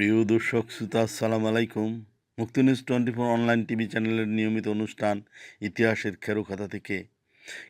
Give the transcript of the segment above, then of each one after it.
প্রিয় দর্শক, শ্রোতা, আসসালামু আলাইকুম। Mukti news twenty four online TV চ্যানেলের নিয়মিত অনুষ্ঠান, ইতিহাসের খেরোখাতা থেকে।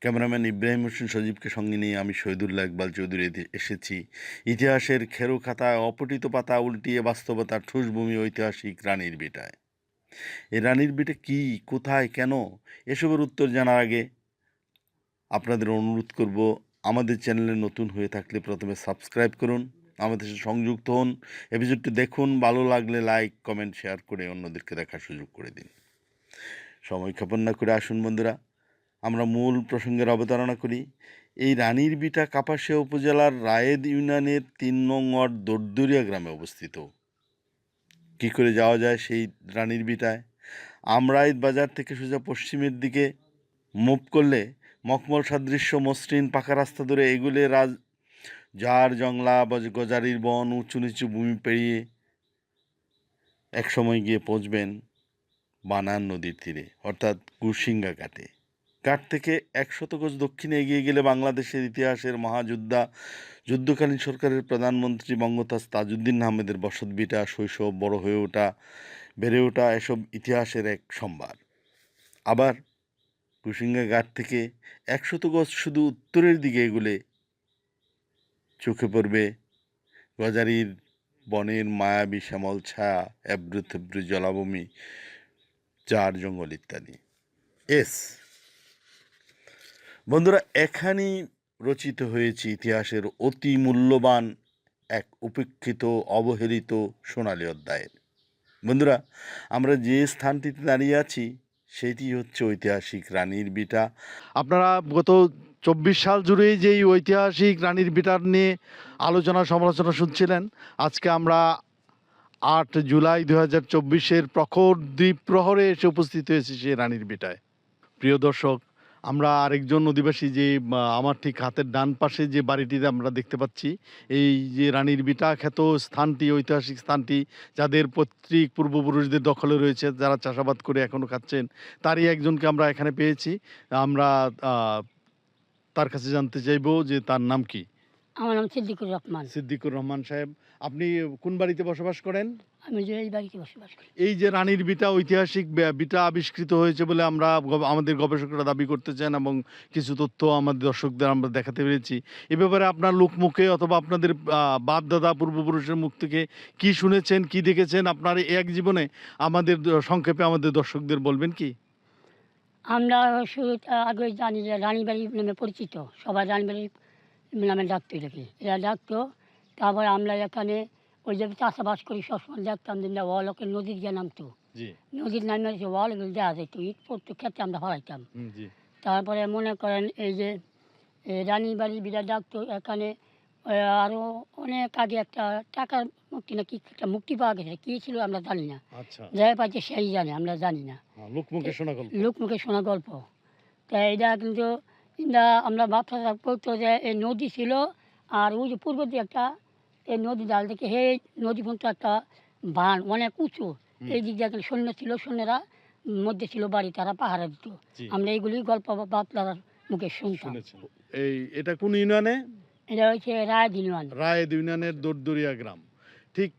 ক্যামেরাম্যান ইব্রাহিম হোসেন সজীবকে সঙ্গে নিয়ে আমি শহীদুল্লাহ ইকবাল চৌধুরী এসেছি। ইতিহাসের খেরোখাতায় অপটিত পাতা উল্টিয়ে বাস্তবতার ঠুসভূমি ঐতিহাসিক রানীর বিটায়। এই রানীর বিটে কী, কোথায়, কেন, এসবের উত্তর জানার আগে আপনাদের অনুরোধ করব, আমাদের চ্যানেলে নতুন হয়ে থাকলে প্রথমে সাবস্ক্রাইব করুন আমাদের সাথে সংযুক্ত হন। এপিসোডটি দেখুন, ভালো লাগলে লাইক কমেন্ট শেয়ার করে অন্যদেরকে দেখার সুযোগ করে দিন। সময় ক্ষেপণ না করে আসুন বন্ধুরা, আমরা মূল প্রসঙ্গের অবতারণা করি। এই রানীর বিটা কাপাসিয়া উপজেলার রায়েদ ইউনিয়নের তিন নং ওয়ার্ড দর্দুরিয়া গ্রামে অবস্থিত। কী করে যাওয়া যায় সেই রানীর বিটায়? আমরাইদ বাজার থেকে সোজা পশ্চিমের দিকে মুভ করলে মখমল সাদৃশ্য মসৃণ পাকা রাস্তা ধরে এগুলে রাজ জার জংলা গজারির বন উঁচু নিচু ভূমি পেরিয়ে এক সময় গিয়ে পৌঁছবেন বানান নদীর তীরে, অর্থাৎ গুরসিঙ্গা ঘাটে। ঘাট থেকে একশত গজ দক্ষিণে এগিয়ে গেলে বাংলাদেশের ইতিহাসের মহাযোদ্ধা, যুদ্ধকালীন সরকারের প্রধানমন্ত্রী বঙ্গতাজ তাজউদ্দিন আহমেদের বসতভিটা শৈশব, বড় হয়ে ওঠা, বেড়ে ওঠা এসব ইতিহাসের এক সম্ভার। আবার কুসিঙ্গা ঘাট থেকে একশত গজ শুধু উত্তরের দিকে এগুলে চোখে পড়বে। গজারির বনের মায়াবী শ্যামল ছায়া এব্রু থেব্রু জলাভূমি, চার জঙ্গল ইত্যাদি। এস। বন্ধুরা, এখানেই রচিত হয়েছে ইতিহাসের অতি মূল্যবান এক উপেক্ষিত, অবহেলিত সোনালী অধ্যায়ের। বন্ধুরা, আমরা যে স্থানটিতে দাঁড়িয়ে আছি, সেটি হচ্ছে ঐতিহাসিক রানীর বিটা। আপনারা গত চব্বিশ সাল জুড়েই যেই ঐতিহাসিক রানীর বিটার নিয়ে আলোচনা সমালোচনা শুনছিলেন, আজকে আমরা আট জুলাই দু হাজার চব্বিশের প্রখর দ্বীপ প্রহরে এসে উপস্থিত হয়েছি সেই রানীর বিটায়। প্রিয় দর্শক, আমরা আরেকজন অধিবাসী যে আমার ঠিক হাতের ডান পাশে যে বাড়িটিতে আমরা দেখতে পাচ্ছি, এই যে রানীর বিটা খ্যাত স্থানটি, ঐতিহাসিক স্থানটি, যাদের পৈতৃক পূর্বপুরুষদের দখলে রয়েছে, যারা চাষাবাদ করে এখনও খাচ্ছেন, তারই একজনকে আমরা এখানে পেয়েছি। আমরা তার কাছে জানতে চাইব যে তার নাম কি? আমার নাম সিদ্দিকুর রহমান। সিদ্দিকুর রহমান সাহেব আপনি কোন বাড়িতে বসবাস করেন? আমি যে এই বাড়িতে বসবাস করি। এই যে রানীর বিটা ঐতিহাসিক বিটা আবিষ্কৃত হয়েছে বলে আমরা আমাদের গবেষকরা দাবি করতেছেন এবং কিছু তথ্য আমাদের দর্শকদের আমরা দেখাতে পেরেছি। এ ব্যাপারে আপনার লোকমুখে অথবা আপনাদের বাপ দাদা পূর্বপুরুষের মুখ থেকে কি শুনেছেন কি দেখেছেন? আপনার এই এক জীবনে আমাদের সংক্ষেপে আমাদের দর্শকদের বলবেন কি? আমরা শুরুতে আগে জানি যে রানীবাড়ি নামে পরিচিত সবাই রানীবাড়ি নামে ডাকতো এটাকে। এরা ডাকতো তারপরে আমরা এখানে ওই যে চাষাবাস করি সবসময় দেখতাম যে ওয়ালকে নদীর গিয়ে নামতো। নদীর নামে সে ওয়ালগুলো দেওয়া যেত ইট পড়তো খেতে আমরা হরাইতাম তারপরে মনে করেন এই যে রানীবাড়ি বিরা ডাকতো এখানে আরও অনেক আগে একটা টাকার মুক্তি না কি একটা মুক্তি পাওয়া গেছে। কী ছিল আমরা জানি না। আচ্ছা। যাই পাচ্ছে সেই জানে আমরা জানি না। লোকমুখে শোনা গল্প। লোকমুখে শোনা গল্প। তা এটা কিন্তু আমরা ভাবতে করতো যে এই নদী ছিল আর ওই যে পূর্ব দিয়ে একটা এই নদী ডাল থেকে হে নদী পর্যন্ত একটা বান অনেক উঁচু। এই দিক দিয়ে সৈন্য ছিল সৈন্যরা মধ্যে ছিল বাড়ি তারা পাহারা দিত। আমরা এইগুলি গল্প বাতলার মুখে শুনতাম। এই এটা কোন ইউনিয়নে? এটা হচ্ছে রায় দিলওয়ান রায়েদ ইউনিয়নের দোরদুরিয়া গ্রাম। ঠিক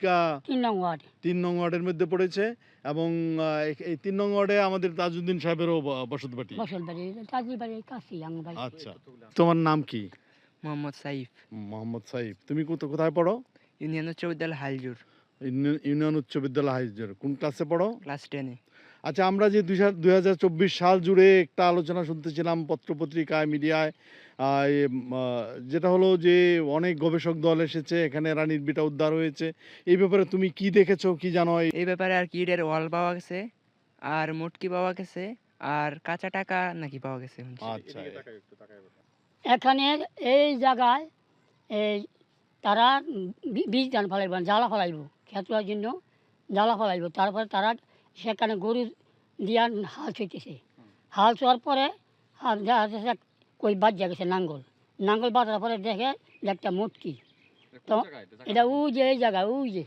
তিন নং ওয়ার্ড। তিন নং ওয়ার্ডের মধ্যে পড়েছে এবং এই- তিন নং ওয়ার্ডে আমাদের তাজউদ্দিন সাহেবেরও বসত বাটি বাড়ির আমার বাড়ি আচ্ছা তোমার নাম কি? মোহাম্মদ সাইফ। মোহাম্মদ সাইফ। তুমি কোথা- কোথায় পড়ো? ইউনিয়ন উচ্চ বিদ্যালয় হাইজুর ইউনিয়ন উচ্চ বিদ্যালয় হাইজের কোন ক্লাসে পড়ো? ক্লাস টেনে। আচ্ছা আমরা যে দুই হাজার চব্বিশ সাল জুড়ে একটা আলোচনা শুনতেছিলাম পত্রপত্রিকায় মিডিয়ায় যেটা হলো যে অনেক গবেষক দল এসেছে এখানে রানীর বিটা উদ্ধার হয়েছে। এই ব্যাপারে তুমি কি দেখেছ কি জানো? এই- ব্যাপারে আর কি এর ওয়াল পাওয়া গেছে আর মুটকি পাওয়া গেছে আর কাঁচা টাকা নাকি পাওয়া গেছে আচ্ছা। এখানে এই জায়গায় এই তারা বীজ ধান ফলাইব জ্বালা ফলাইব খেতুয়ার জন্য জ্বালা ফলাইব তারপরে তারা সেখানে গরু দিয়া হাল ছইতেছে। হাল ছোঁয়ার পরে দেখা যাচ্ছে কই বাজ্যা গেছে নাঙ্গল। নাঙ্গল বাজার পরে দেখে একটা মুটকি। তো এটা ওই যে এই জায়গা ওই যে।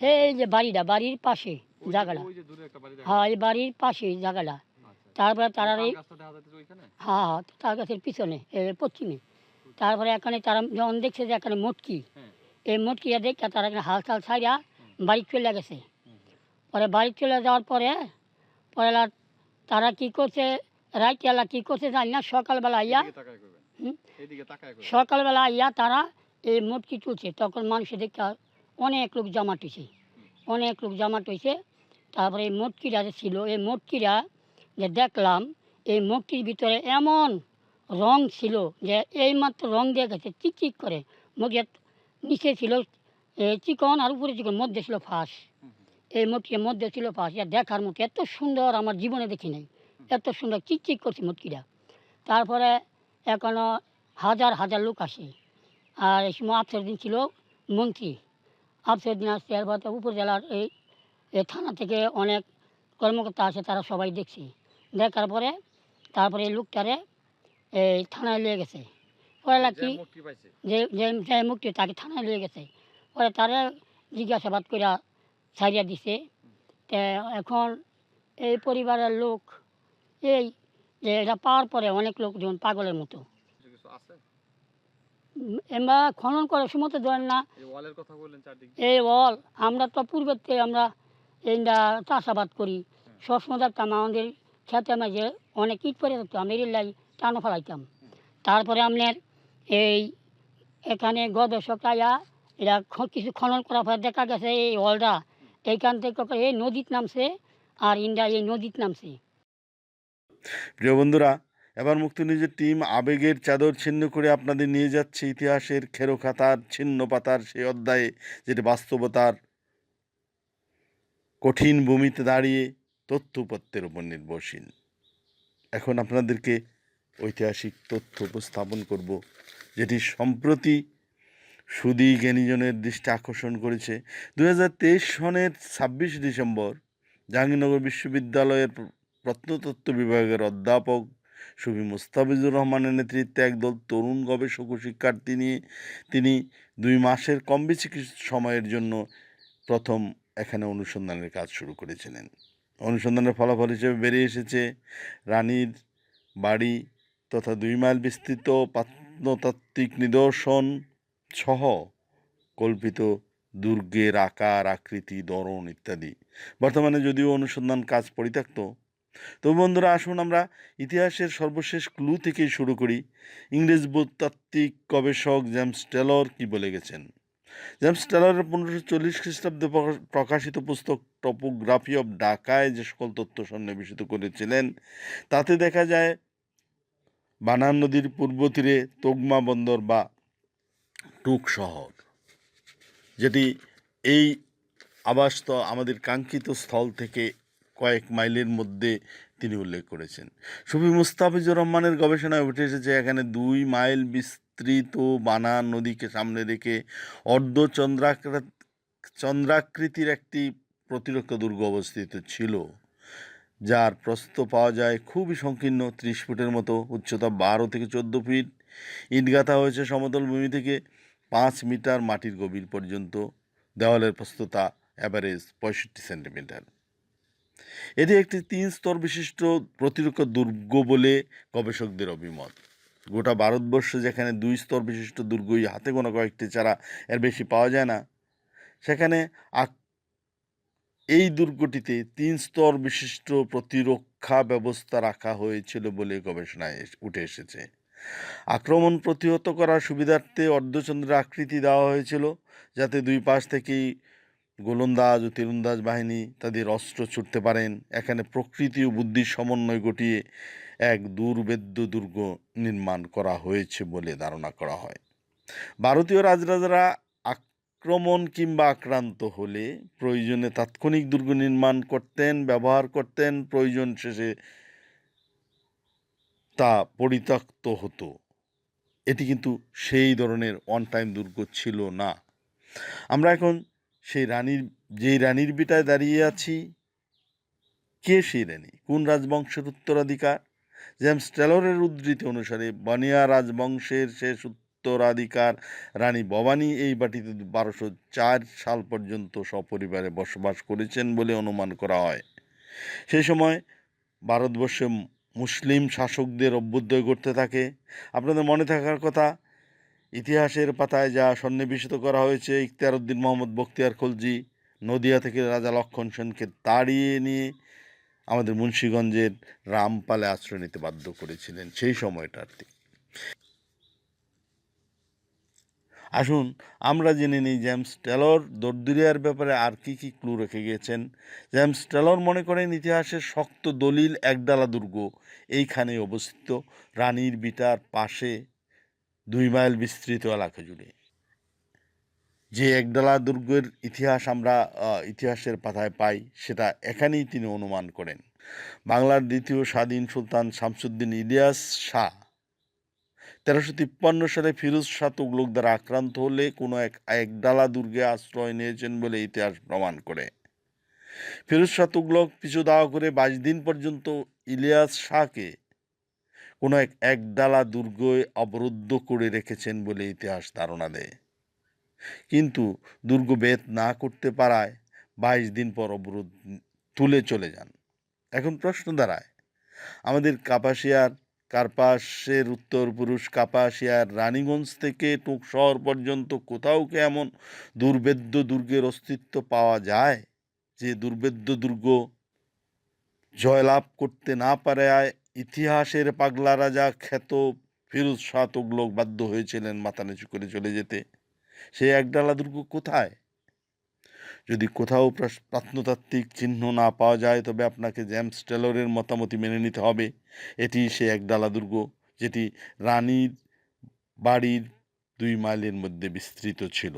এই যে বাড়িটা বাড়ির পাশে জায়গাটা। হ্যাঁ এই বাড়ির পাশে জায়গাটা। তারপরে তারা এই হ্যাঁ হ্যাঁ তার গাছের পিছনে পশ্চিমে। তারপরে এখানে তারা যখন দেখছে যে এখানে মটকি এই মটকিটা দেখে তারা এখানে হাল চাল ছাইরা বাড়ি চলে গেছে। পরে বাড়ি চলে যাওয়ার পরে পরে তারা কি করছে রাইতেলা কি করছে জানি না সকালবেলা আইয়া? সকালবেলা আইয়া তারা এই মটকি তুলছে। তখন মানুষের দেখতে অনেক লোক জমাট হয়েছে অনেক লোক জমাট হয়েছে তারপরে এই মটকিরা যে ছিল এই মটকিরা যে দেখলাম এই মটকির ভিতরে এমন রং ছিল যে এইমাত্র রং দিয়ে গেছে চিকচিক করে। মটকির নিচে ছিল চিকন আর উপরে চিকন মধ্যে ছিল ফাঁস। এই মটকির মধ্যে ছিল এটা দেখার মতো এত সুন্দর আমার জীবনে দেখি নাই। এত সুন্দর চিকচিক করছে মটকিরা তারপরে এখনও হাজার হাজার লোক আসে। আর এই সময় আফসর দিন ছিল মন্ত্রী। আফসর দিন আসছে এরপর উপজেলার এই থানা থেকে অনেক কর্মকর্তা আছে তারা সবাই দেখছে। দেখার পরে তারপরে এই লোকটারে এই থানায় নিয়ে গেছে। পরে কি যে যে যে মুক্তি তাকে থানায় নিয়ে গেছে। পরে তারা জিজ্ঞাসাবাদ করে ছাড়িয়া দিছে। তে এখন এই পরিবারের লোক এই যে এটা পাওয়ার পরে অনেক লোক যেমন পাগলের মতো। এবার খনন করার সময় তো ধরেন না এই বল আমরা তো পূর্বের থেকে আমরা এইটা চাষাবাদ করি। সবসময় দেখতাম আমাদের খেতে মাঝে অনেক ইট পরে থাকতো আমি এর টানো ফেলাইতাম। তারপরে আপনার এই এখানে গবেষক আয়া এরা কিছু খনন করার পরে দেখা গেছে এই হলটা এইখান থেকে এই নদীত নামছে আর ইন্ডিয়া এই নদীত নামছে। প্রিয় বন্ধুরা, এবার মুক্তি নিজের টিম আবেগের চাদর ছিন্ন করে আপনাদের নিয়ে যাচ্ছে ইতিহাসের খেরো খাতার ছিন্ন পাতার সেই অধ্যায়ে, যেটি বাস্তবতার কঠিন ভূমিতে দাঁড়িয়ে তথ্যপত্রের উপর নির্ভরশীল। এখন আপনাদেরকে ঐতিহাসিক তথ্য উপস্থাপন করব, যেটি সম্প্রতি সুদী জ্ঞানীজনের দৃষ্টি আকর্ষণ করেছে। দু হাজার তেইশ সনের ছাব্বিশ ডিসেম্বর জাহাঙ্গীরনগর বিশ্ববিদ্যালয়ের প্রত্নতত্ত্ব বিভাগের অধ্যাপক সুবি মুস্তাফিজুর রহমানের নেতৃত্বে একদল তরুণ গবেষক ও শিক্ষার্থী নিয়ে তিনি দুই মাসের কম বেশি কিছু সময়ের জন্য প্রথম এখানে অনুসন্ধানের কাজ শুরু করেছিলেন। অনুসন্ধানের ফলাফল হিসেবে বেরিয়ে এসেছে রানীর বাড়ি তথা দুই মাইল বিস্তৃত প্রত্নতাত্ত্বিক নিদর্শন সহ কল্পিত দুর্গের আকার, আকৃতি দরণ ইত্যাদি। বর্তমানে যদিও অনুসন্ধান কাজ পরিত্যক্ত, তবু বন্ধুরা আসুন আমরা ইতিহাসের সর্বশেষ ক্লু থেকেই শুরু করি। ইংরেজ ভূতাত্ত্বিক গবেষক জেমস টেলর কি বলে গেছেন? জেমস টেলরের পনেরোশো চল্লিশ খ্রিস্টাব্দে প্রকা- প্রকাশিত পুস্তক টপোগ্রাফি অফ ঢাকায় যে সকল তথ্য সন্নিবেশিত করেছিলেন, তাতে দেখা যায়, বানান নদীর পূর্ব তীরে তোগমা বন্দর বা টুক শহর। যেটি এই আবাসস্থ আমাদের কাঙ্ক্ষিত স্থল থেকে কয়েক মাইলের মধ্যে তিনি উল্লেখ করেছেন। সুফি মুস্তাফিজুর রহমানের গবেষণায় উঠে এসেছে, এখানে দুই মাইল বিস্তৃত বানান নদীকে সামনে রেখে অর্ধ চন্দ্রাকৃত চন্দ্রাকৃতির একটি প্রতিরক্ষা দুর্গ অবস্থিত ছিল, যার প্রস্থ পাওয়া যায় খুবই সংকীর্ণ ত্রিশ ফুটের মতো, উচ্চতা বারো থেকে চোদ্দ ফিট। ইট গাঁথা হয়েছে সমতল ভূমি থেকে পাঁচ মিটার মাটির গভীর পর্যন্ত দেওয়ালের প্রস্থতা অ্যাভারেজ পঁয়ষট্টি সেন্টিমিটার। এটি একটি তিন স্তর বিশিষ্ট প্রতিরক্ষা দুর্গ বলে গবেষকদের অভিমত। গোটা ভারতবর্ষ যেখানে দুই স্তর বিশিষ্ট দুর্গই হাতে গোনা কয়েকটি ছাড়া এর বেশি পাওয়া যায় না, সেখানে এই দুর্গটিতে তিন স্তর বিশিষ্ট প্রতিরক্ষা ব্যবস্থা রাখা হয়েছিল বলে গবেষণায় উঠে এসেছে। আক্রমণ প্রতিহত করার সুবিধার্থে অর্ধচন্দ্রের আকৃতি দেওয়া হয়েছিল, যাতে দুই পাশ থেকেই গোলন্দাজ ও তীরন্দাজ বাহিনী তাদের অস্ত্র ছুটতে পারেন। এখানে প্রকৃতি ও বুদ্ধির সমন্বয় ঘটিয়ে এক দুর্বেদ্য দুর্গ নির্মাণ করা হয়েছে বলে ধারণা করা হয়। ভারতীয় রাজরাজারা আক্রমণ কিংবা আক্রান্ত হলে প্রয়োজনে তাৎক্ষণিক দুর্গ নির্মাণ করতেন, ব্যবহার করতেন, প্রয়োজন শেষে তা পরিত্যক্ত হতো। এটি কিন্তু সেই ধরনের অন টাইম দুর্গ ছিল না। আমরা এখন সেই রানীর, যেই রানীর বিটায় দাঁড়িয়ে আছি, কে সেই রানী? কোন রাজবংশের উত্তরাধিকার? জেমস টেলরের উদ্ধৃতি অনুসারে বানিয়া রাজবংশের শেষ উত্তরাধিকার রানী ভবানী এই বাটিতে বারোশো চার সাল পর্যন্ত সপরিবারে বসবাস করেছেন বলে অনুমান করা হয়। সেই সময় ভারতবর্ষে মুসলিম শাসকদের অভ্যুদয় করতে থাকে। আপনাদের মনে থাকার কথা, ইতিহাসের পাতায় যা সন্নিবেশিত করা হয়েছে ইখতিয়ার উদ্দিন মোহাম্মদ বখতিয়ার খলজি, নদিয়া থেকে রাজা লক্ষণ সেনকে তাড়িয়ে নিয়ে আমাদের মুন্সীগঞ্জের রামপালে আশ্রয় নিতে বাধ্য করেছিলেন সেই সময়টাতে আসুন, আমরা জেনে নিই জেমস টেলর দর্দুরিয়ার ব্যাপারে আর কি কি ক্লু রেখে গিয়েছেন। জেমস টেলর মনে করেন ইতিহাসের শক্ত দলিল একডালা দুর্গ। এইখানে অবস্থিত, রানীর বিটার পাশে দুই মাইল বিস্তৃত এলাকা জুড়ে। যে একডালা দুর্গের ইতিহাস আমরা ইতিহাসের পাতায় পাই, সেটা এখানেই তিনি অনুমান করেন। বাংলার দ্বিতীয় স্বাধীন সুলতান শামসুদ্দিন ইলিয়াস শাহ তেরোশো তিপ্পান্ন সালে ফিরোজ শাহ তুগলক দ্বারা আক্রান্ত হলে কোনো এক একডালা দুর্গে আশ্রয় নিয়েছেন বলে ইতিহাস প্রমাণ করে। ফিরোজ শাহ তুগলক পিছু দাওয়া করে বাইশ দিন পর্যন্ত ইলিয়াস শাহকে কোনো এক একডালা দুর্গে অবরুদ্ধ করে রেখেছেন বলে ইতিহাস ধারণা দেয়। কিন্তু দুর্গ বেদ না করতে পারায় বাইশ দিন পর অবরোধ তুলে চলে যান। এখন প্রশ্ন দাঁড়ায়, আমাদের কাপাসিয়ার কার্পাসের উত্তর পুরুষ কাপাসিয়ার রানীগঞ্জ থেকে টুক শহর পর্যন্ত কোথাও কি এমন দুর্বেদ্য দুর্গের অস্তিত্ব পাওয়া যায়? যে দুর্বেদ্য দুর্গ জয়লাভ করতে না পারায় ইতিহাসের পাগলা রাজা খ্যাত ফিরোজ শাহ তুগলক বাধ্য হয়েছিলেন মাথা নিচু করে চলে যেতে। সেই একডালা দুর্গ কোথায়? যদি কোথাও প্রত্নতাত্ত্বিক চিহ্ন না পাওয়া যায়, তবে আপনাকে জেমস টেলরের মতামতি মেনে নিতে হবে। এটি সে একডালা দুর্গ, যেটি রানীর বাড়ির দুই মাইলের মধ্যে বিস্তৃত ছিল।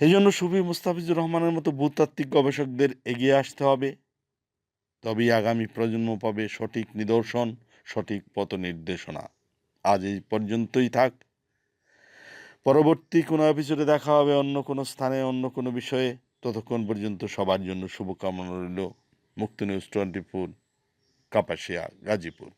এই জন্য সুফি মুস্তাফিজুর রহমানের মতো ভূতাত্ত্বিক গবেষকদের এগিয়ে আসতে হবে। তবেই আগামী প্রজন্ম পাবে সঠিক নিদর্শন, সঠিক পথ নির্দেশনা আজ এই পর্যন্তই থাক। পরবর্তী কোনো এপিসোডে দেখা হবে, অন্য কোনো স্থানে, অন্য কোনো বিষয়ে। ততক্ষণ পর্যন্ত সবার জন্য শুভকামনা রইল। Mukti news twenty four, Kapasia, Gazipur.